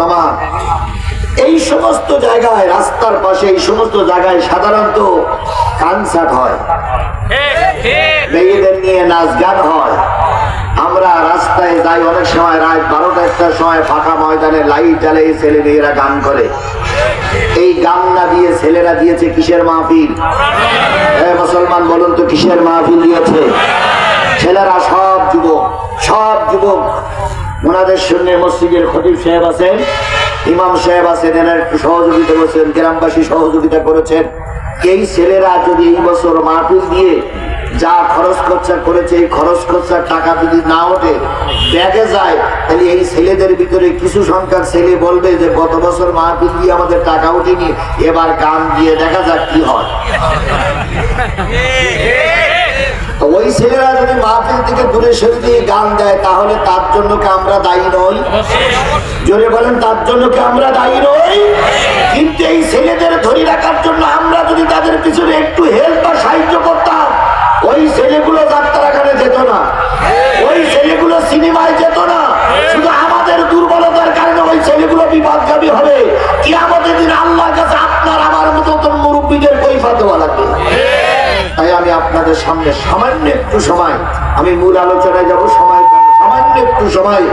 মামা এই সমস্ত জায়গায়, রাস্তার পাশে, এই সমস্ত জায়গায় সাধারণত কনসার্ট হয়। মেয়েদের নিয়ে নাচ গান হয়। আমরা রাস্তায় যাই, অনেক সময় রাত বারোটা একটার সময় ফাঁকা ময়দানে লাইট জ্বালে ছেলে মেয়েরা গান করে। এই গান না দিয়ে ছেলেরা দিয়েছে কিসের মাহফিল? মুসলমান, বলুন তো কিসের মাহফিল দিয়েছে? ছেলেরা সব যুবক সব যুবক ওনাদের সঙ্গে মসজিদের খতিব সাহেব আছেন, ইমাম সাহেব আছেন এরা একটু সহযোগিতা করেছেন, গ্রামবাসী সহযোগিতা করেছেন। এই ছেলেরা যদি এই বছর মাহফিল দিয়ে যা খরচ খরচা করেছে, এই খরচ খরচার টাকা যদি না ওঠে, ব্যাগে যায়, তাহলে এই ছেলেদের ভিতরে কিছু সংখ্যার ছেলে বলবে যে, গত বছর মাহফিল দিয়ে আমাদের টাকা ওঠেনি এবার গান দিয়ে দেখা যাক কি হয়। ওই ছেলেরা যদি মাহফিল থেকে দূরে সরে দিয়ে গান দেয়, তাহলে তার জন্য কি আমরা দায়ী নই? জোরে বলেন, তার জন্য কি আমরা দায়ী নই? কিন্তু এই ছেলেদের ধরে রাখার জন্য আমরা যদি তাদের পিছনে আমি আপনাদের সামনে সামান্য একটু সময় আমি মূল আলোচনায় যাব সময় সামান্য একটু সময়।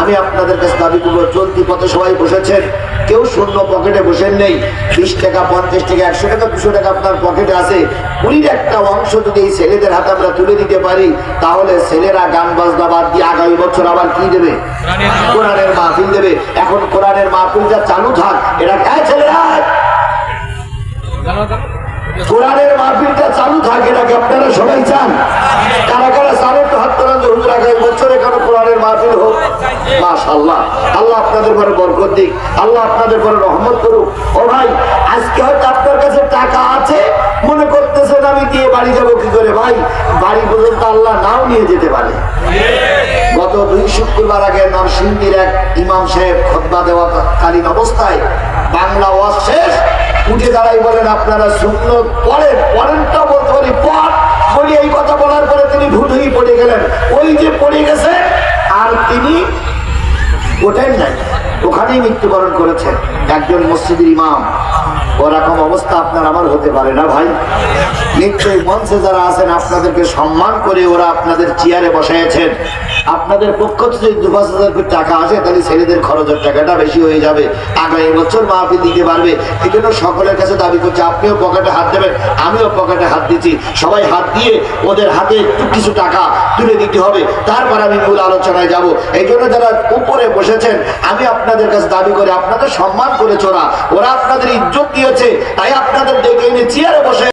আমি আপনাদের কাছে দাবি করব চলতি পথে সবাই বসেছেন কেউ শূন্য পকেটে বসেন নেই। বিশ টাকা পঞ্চাশ টাকা একশো টাকা দুশো টাকা আপনার পকেটে আছে। কুড়ির একটা অংশ যদি এই ছেলেদের হাতে আমরা তুলে দিতে পারি তাহলে ছেলেরা গান বাজনা বাদ দিয়ে আগামী বছর আবার কি দেবে? কোরআনের মাহফিল। দেবে। এখন কোরআনের মাহফিল যা চালু থাক এটা খায় ছেলেরা? কোরআনের মাহফিলটা চালু থাকে নাকি আপনারা সবাই চান? কারা কারা চানের তো হাত তোলান যে হুজুর আগামী বছর এখানে কোরআনের মাহফিল হোক? মাশাআল্লাহ। আল্লাহ আপনাদের পরে বরকত দিক। আল্লাহ আপনাদের পরে রহমত করুক। ও ভাই, আজকে হয়তো আপনার কাছে টাকা আছে, মনে করতেছেন আমি দিয়ে বাড়ি যাব কি করে? ভাই, বাড়ি পর্যন্ত আল্লাহ নাও নিয়ে যেতে পারে। গত দুই শুক্রবার আগে নরসিংদীর এক ইমাম সাহেব খোদ্া দেওয়া কালীন অবস্থায় বাংলা ওয়াজ শেষ উঠে দাঁড়াই বলেন, আপনারা শূন্য পড়েন পড়েনটা বলতে পারি পড়। বলি, এই কথা বলার পরে তিনি ঢুঢুই পড়ে গেলেন। ওই যে পড়ে গেছে, আর তিনি ওঠেন নাই। ওখানেই মৃত্যুবরণ করেছেন একজন মসজিদের ইমাম। ওরকম অবস্থা আপনার আমার হতে পারে না ভাই। নিশ্চয়ই মঞ্চে যারা আছেন, আপনাদেরকে সম্মান করে ওরা আপনাদের চেয়ারে বসাইছেন আপনাদের পক্ষ থেকে দু পাঁচ হাজার টাকা আসে, তাহলে ছেলেদের খরচের টাকাটা বেশি হয়ে যাবে। আগামী বছর মাহফিল দিতে পারবে। এই জন্য সকলের কাছে দাবি করছে, আপনিও পকেটে হাত দেবেন, আমিও পকেটে হাত দিচ্ছি। সবাই হাত দিয়ে ওদের হাতে একটু কিছু টাকা তুলে দিতে হবে। তারপর আমি মূল আলোচনায় যাব। এই জন্য যারা উপরে বসেছেন, আমি আপনাদের কাছে দাবি করে, আপনাদের সম্মান করেছে ওরা। ওরা আপনাদের ইজ্জত দিয়েছে তাই আপনাদের ডেকে এনে চেয়ারে বসে